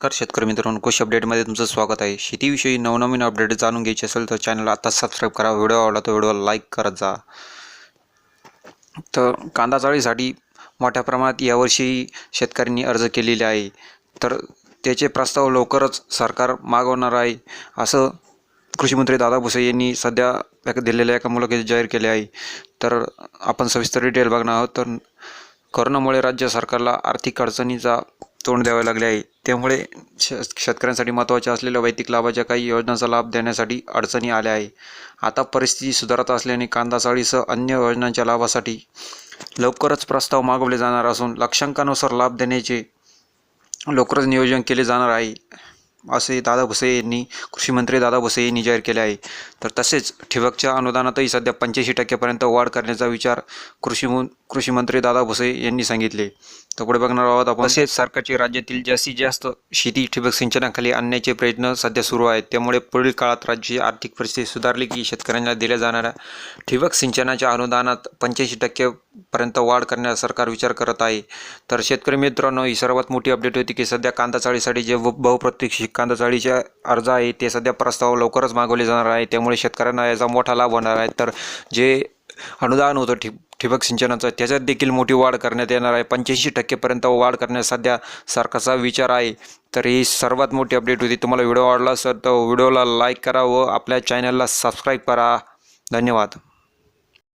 कर शेतकरी मित्रांनो कृषी अपडेटमध्ये तुमचं स्वागत आहे. शेतीविषयी नवनवीन अपडेट जाणून घ्यायचे असेल तर चॅनलला आता सबस्क्राईब करा. व्हिडिओ आवडला तर व्हिडिओला लाईक करत जा. तर कांदा चाळीसाठी मोठ्या प्रमाणात यावर्षी शेतकऱ्यांनी अर्ज केलेले आहे. तर त्याचे प्रस्ताव लवकरच सरकार मागवणार आहे असं कृषीमंत्री दादा भुसे यांनी सध्या दिलेल्या एका मुलाखतीत जाहीर केले आहे. तर आपण सविस्तर डिटेल बघणार आहोत. तर करोनामुळे राज्य सरकारला आर्थिक अडचणीचा तोंड द्यावे लागले आहे. त्यामुळे श शेतकऱ्यांसाठी महत्त्वाच्या असलेल्या वैयक्तिक लाभाच्या काही योजनांचा लाभ देण्यासाठी अडचणी आल्या आहे. आता परिस्थिती सुधारत असल्याने कांदा चाळीसह अन्य योजनांच्या लाभासाठी लवकरच प्रस्ताव मागवले जाणार असून लक्षांकानुसार लाभ देण्याचे लवकरच नियोजन केले जाणार आहे असे दादा भुसे यांनी कृषी मंत्री दादा भुसे यांनी जाहीर केले आहे. तर तसेच ठिबकच्या अनुदानातही सध्या पंच्याऐंशी टक्क्यापर्यंत वाढ करण्याचा विचार कृषी कृषीमंत्री दादा भुसे यांनी सांगितले. तर पुढे बघणार आहोत आपण. तसेच सरकारचे राज्यातील जास्तीत जास्त शेती ठिबक सिंचनाखाली आणण्याचे प्रयत्न सध्या सुरू आहेत. त्यामुळे पुढील काळात राज्याची आर्थिक परिस्थिती सुधारली की शेतकऱ्यांना दिल्या जाणाऱ्या ठिबक सिंचनाच्या अनुदानात पंच्याऐंशी टक्क्यापर्यंत वाढ करण्यास सरकार विचार करत आहे. तर शेतकरी मित्रांनो ही सर्वात मोठी अपडेट होती की सध्या कांदा चाळीसाठी जे ब- बहुप्रतीक्षित कांदा चाळीचे अर्ज आहे ते सध्या प्रस्ताव लवकरच मागवले जाणार आहे. त्यामुळे शेतकऱ्यांना याचा मोठा लाभ होणार आहे. तर जे अनुदान होतं ठि ठिबक सिंचनाचं त्याच्यात देखील मोठी वाढ करण्यात येणार आहे. पंच्याऐंशी टक्केपर्यंत वाढ करण्यास सध्या सरकारचा विचार आहे. तर ही सर्वात मोठी अपडेट होती. तुम्हाला व्हिडिओ आवडला असेल तर व्हिडिओला लाईक करा व आपल्या चॅनलला सबस्क्राईब करा. धन्यवाद.